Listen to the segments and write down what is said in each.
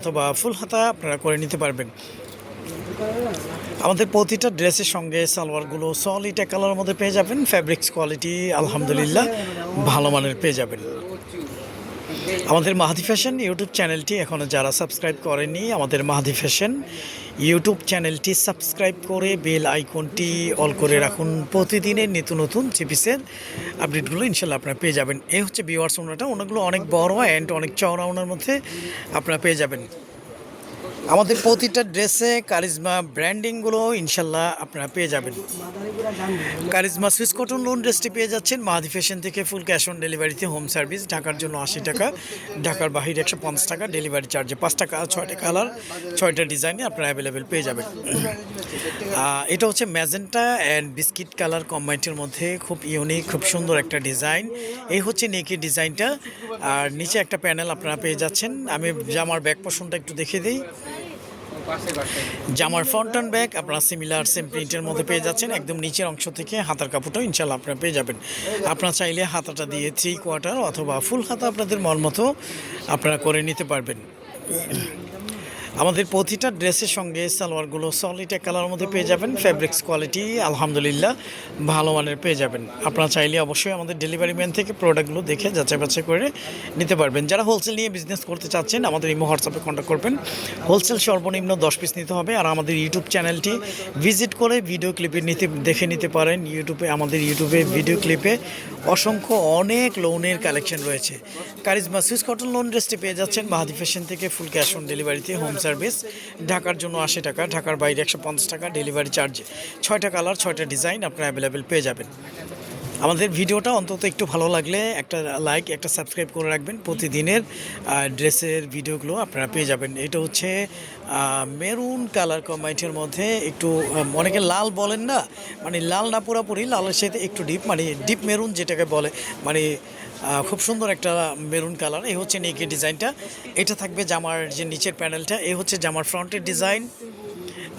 অথবা ফুল হাতা আপনারা করে নিতে পারবেন। আমাদের প্রতিটা ড্রেসের সঙ্গে সালোয়ারগুলো এক কালারের মধ্যে পেয়ে যাবেন। ফ্যাব্রিক্স কোয়ালিটি আলহামদুলিল্লাহ, ভালো মানের পেয়ে যাবেন। আমাদের মাহাদি ফ্যাশন ইউটিউব চ্যানেলটি এখনও যারা সাবস্ক্রাইব করেনি, আমাদের মাহাদি ফ্যাশন ইউটিউব চ্যানেলটি সাবস্ক্রাইব করে বেল আইকনটি অল করে রাখুন। প্রতিদিনের নিত্য নতুন চিপিসের আপডেটগুলো ইনশাল্লাহ আপনারা পেয়ে যাবেন। এই হচ্ছে বিওয়ার্স ওনাটা ওনাগুলো অনেক বড় অ্যান্ড অনেক চওড়া ওনার মধ্যে আপনারা পেয়ে যাবেন। আমাদের প্রতিটা ড্রেসে কারিজমা ব্র্যান্ডিংগুলো ইনশাল্লাহ আপনারা পেয়ে যাবেন। কারিজমা সুইস কটন লোন ড্রেসটি পেয়ে যাচ্ছেন। মাহাদি ফ্যাশন থেকে ফুল ক্যাশ অন ডেলিভারিতে হোম সার্ভিস ঢাকার জন্য আশি টাকা, ঢাকার বাহিরে একশো পঞ্চাশ টাকা ডেলিভারি চার্জে পাঁচ টাকা, ছয়টা কালার ছয়টা ডিজাইনে আপনারা অ্যাভেলেবেল পেয়ে যাবেন। এটা হচ্ছে ম্যাজেন্টা অ্যান্ড বিস্কিট কালার কম্বাইন্টের মধ্যে খুব ইউনিক খুব সুন্দর একটা ডিজাইন এই হচ্ছে নেকি ডিজাইনটা আর নিচে একটা প্যানেল আপনারা পেয়ে যাচ্ছেন। আমি জামার ব্যাক পোষণটা একটু দেখে দিই। জামার ফন্টন ব্যাগ আপনারা সিমিলার সেম প্রিন্টের মধ্যে পেয়ে যাচ্ছেন। একদম নিচের অংশ থেকে হাতার কাপড়টা ইনশাল্লাহ আপনারা পেয়ে যাবেন। আপনারা চাইলে হাতাটা দিয়ে থ্রি কোয়ার্টার অথবা ফুল হাতা আপনাদের মন মতো আপনারা করে নিতে পারবেন। আমাদের প্রতিটা ড্রেসের সঙ্গে সালোয়ারগুলো সলিড এক কালারের মধ্যে পেয়ে যাবেন ফ্যাব্রিক্স কোয়ালিটি আলহামদুলিল্লাহ, ভালো মানের পেয়ে যাবেন। আপনারা চাইলে অবশ্যই আমাদের ডেলিভারি ম্যান থেকে প্রোডাক্টগুলো দেখে যাচাই বাছাই করে নিতে পারবেন। যারা হোলসেল নিয়ে বিজনেস করতে চাচ্ছেন, আমাদের ইমো হোয়াটসঅ্যাপে কন্ট্যাক্ট করবেন। হোলসেল সর্বনিম্ন দশ পিস নিতে হবে আর আমাদের ইউটিউব চ্যানেলটি ভিজিট করে ভিডিও ক্লিপে নিতে, দেখে নিতে পারেন। ইউটিউবে আমাদের ইউটিউবে ভিডিও ক্লিপে অসংখ্য অনেক লোনের কালেকশন রয়েছে। কারিজমা সুইস কটন লোন ড্রেসটি পেয়ে যাচ্ছেন। মাহাদি ফ্যাশন থেকে ফুল ক্যাশ অন ডেলিভারিতে হোম সার্ভিস ঢাকার জন্য আশি টাকা, ঢাকার বাইরে একশো পঞ্চাশ টাকা ডেলিভারি চার্জ ছয়টা কালার ছয়টা ডিজাইন আপনারা অ্যাভেলেবেল পেয়ে যাবেন। আমাদের ভিডিওটা অন্তত একটু ভালো লাগলে একটা লাইক একটা সাবস্ক্রাইব করে রাখবেন প্রতিদিনের ড্রেসের ভিডিওগুলো আপনারা পেয়ে যাবেন। এটা হচ্ছে মেরুন কালার কম্বাইন্টের মধ্যে একটু অনেকে লাল বলেন না মানে লাল না পুরোপুরি, লালের সাথে একটু ডিপ মানে ডিপ মেরুন যেটাকে বলে মানে খুব সুন্দর একটা মেরুন কালার এই হচ্ছে নেকি ডিজাইনটা এটা থাকবে জামার যে নিচের প্যানেলটা এই হচ্ছে জামার ফ্রন্টের ডিজাইন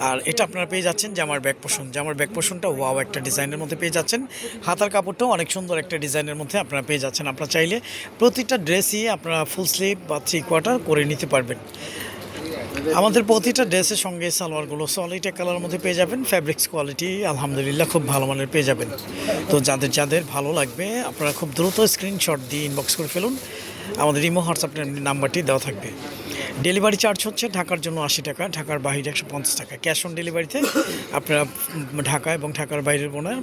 আর এটা আপনারা পেয়ে যাচ্ছেন জামার ব্যাক পোষণ জামার ব্যাক পোষণটা ওয়াও একটা ডিজাইনের মধ্যে পেয়ে যাচ্ছেন। হাতার কাপড়টাও অনেক সুন্দর একটা ডিজাইনের মধ্যে আপনারা পেয়ে যাচ্ছেন। আপনারা চাইলে প্রতিটা ড্রেসই আপনারা ফুল স্লিভ বা থ্রি কোয়ার্টার করে নিতে পারবেন। আমাদের প্রতিটা ড্রেসের সঙ্গে সালোয়ারগুলো সলিড এক কালারের মধ্যে পেয়ে যাবেন। ফ্যাব্রিক্স কোয়ালিটি আলহামদুলিল্লাহ খুব ভালো মানের পেয়ে যাবেন। তো যাদের যাদের ভালো লাগবে, আপনারা খুব দ্রুত স্ক্রিনশট দিয়ে ইনবক্স করে ফেলুন। আমাদের ইমো হোয়াটসঅ্যাপ নাম্বারটি দেওয়া থাকবে। ডেলিভারি চার্জ হচ্ছে ঢাকার জন্য আশি টাকা, ঢাকার বাইরে একশো পঞ্চাশ টাকা। ক্যাশ অন ডেলিভারিতে আপনারা ঢাকা এবং ঢাকার বাইরের বোনা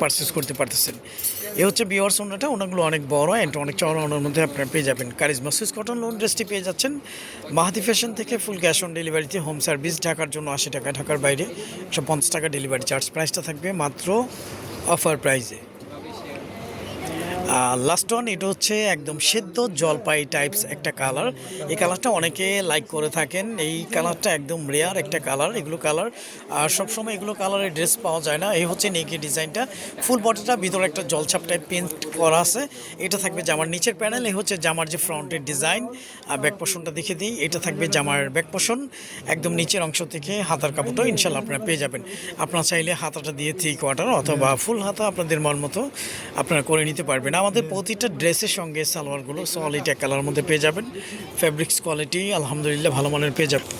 পারচেস করতে পারতেছেন। এ হচ্ছে বিওয়ার্স ওনাটা ওনাগুলো অনেক বড় অ্যান্ড অনেক চড়া ওনার মধ্যে আপনারা পেয়ে যাবেন। কারিজমা সুইস কটন লোন ড্রেসটি পেয়ে যাচ্ছেন। মাহাদি ফ্যাশন থেকে ফুল ক্যাশ অন ডেলিভারিতে হোম সার্ভিস ঢাকার জন্য আশি টাকা, ঢাকার বাইরে একশো পঞ্চাশ টাকা ডেলিভারি চার্জ প্রাইসটা থাকবে মাত্র অফার প্রাইসে লাস্ট ওয়ান এটা হচ্ছে একদম সেদ্ধ জলপাই টাইপস একটা কালার এই কালারটা অনেকে লাইক করে থাকেন। এই কালারটা একদম রেয়ার একটা কালার এগুলো কালার আর সবসময় এগুলো কালারের ড্রেস পাওয়া যায় না। এই হচ্ছে নেকি ডিজাইনটা ফুল বডিটা ভিতরে একটা জলছাপ টাইপ পেন্ট করা আছে। এটা থাকবে জামার নিচের প্যানেল এই হচ্ছে জামার যে ফ্রন্টের ডিজাইন আর ব্যাক পোষণটা দেখে দিই। এটা থাকবে জামার ব্যাক পোষণ একদম নিচের অংশ থেকে হাতার কাপড়টাও ইনশাল্লাহ আপনারা পেয়ে যাবেন। আপনারা চাইলে হাতাটা দিয়ে থ্রি কোয়ার্টার অথবা ফুল হাতা আপনাদের মন মতো আপনারা করে নিতে পারবেন। আমাদের প্রতিটা ড্রেসের সঙ্গে সালোয়ারগুলো সলিড এক কালার মধ্যে পেয়ে যাবেন। ফ্যাব্রিক্স কোয়ালিটি আলহামদুলিল্লাহ ভালো মানের পেয়ে যাবেন।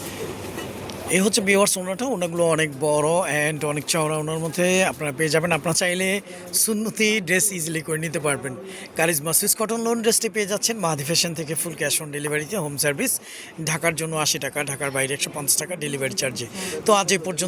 এই হচ্ছে বিওয়ার্স ওনাটা, ওনাগুলো অনেক বড় অ্যান্ড অনেক চওড়া ওনার মধ্যে আপনারা পেয়ে যাবেন। আপনারা চাইলে সুন্নতি ড্রেস ইজিলি করে নিতে পারবেন। কারিজমা সুইস কটন লোন ড্রেসটি পেয়ে যাচ্ছেন। মাহাদি ফ্যাশন থেকে ফুল ক্যাশ অন ডেলিভারিতে হোম সার্ভিস ঢাকার জন্য আশি টাকা, ঢাকার বাইরে একশো পঞ্চাশ টাকা ডেলিভারি চার্জে তো আজ এই পর্যন্ত